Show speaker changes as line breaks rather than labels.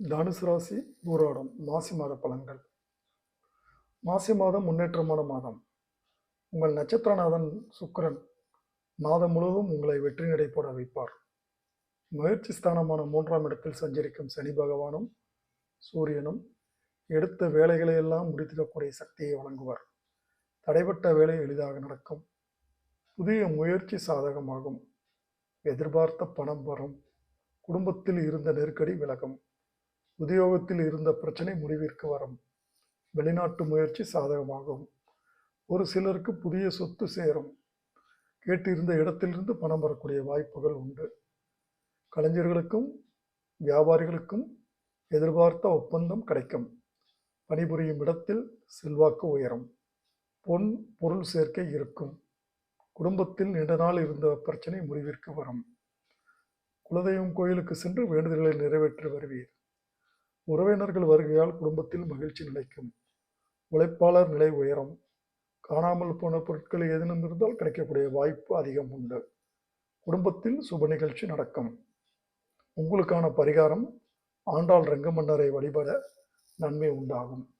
தனுசு ராசி பூராடம் மாசி மாத பலன்கள். மாசி மாதம் முன்னேற்றமான மாதம். உங்கள் நட்சத்திரநாதன் சுக்கரன் மாதம் முழுவதும் உங்களை வெற்றி நடை போட வைப்பார். முயற்சி ஸ்தானமான மூன்றாம் இடத்தில் சஞ்சரிக்கும் சனி பகவானும் சூரியனும் எடுத்த வேலைகளை எல்லாம் முடித்திடக்கூடிய சக்தியை வழங்குவார். தடைப்பட்ட வேலை எளிதாக நடக்கும். புதிய முயற்சி சாதகமாகும். எதிர்பார்த்த பணம் வரும். குடும்பத்தில் இருந்த நெருக்கடி விலகும். உத்தியோகத்தில் இருந்த பிரச்சனை முடிவிற்கு வரும். வெளிநாட்டு முயற்சி சாதகமாகும். ஒரு சிலருக்கு புதிய சொத்து சேரும். கேட்டிருந்த இடத்திலிருந்து பணம் வரக்கூடிய வாய்ப்புகள் உண்டு. கலைஞர்களுக்கும் வியாபாரிகளுக்கும் எதிர்பார்த்த ஒப்பந்தம் கிடைக்கும். பணிபுரியும் இடத்தில் செல்வாக்கு உயரும். பொன் பொருள் சேர்க்கை இருக்கும். குடும்பத்தில் நீண்ட நாள் இருந்த பிரச்சனை முடிவிற்கு வரும். குலதெய்வம் கோயிலுக்கு சென்று வேண்டுதல்களை நிறைவேற்றி வருவீர். உறவினர்கள் வருகையால் குடும்பத்தில் மகிழ்ச்சி நிலைக்கும். உழைப்பாளர் நிலை உயரும். காணாமல் போன பொருட்கள் ஏதேனும் இருந்தால் கிடைக்கக்கூடிய வாய்ப்பு அதிகம் உண்டு. குடும்பத்தில் சுப நிகழ்ச்சி நடக்கும். உங்களுக்கான பரிகாரம் ஆண்டாள் ரங்கமன்னரை வழிபட நன்மை உண்டாகும்.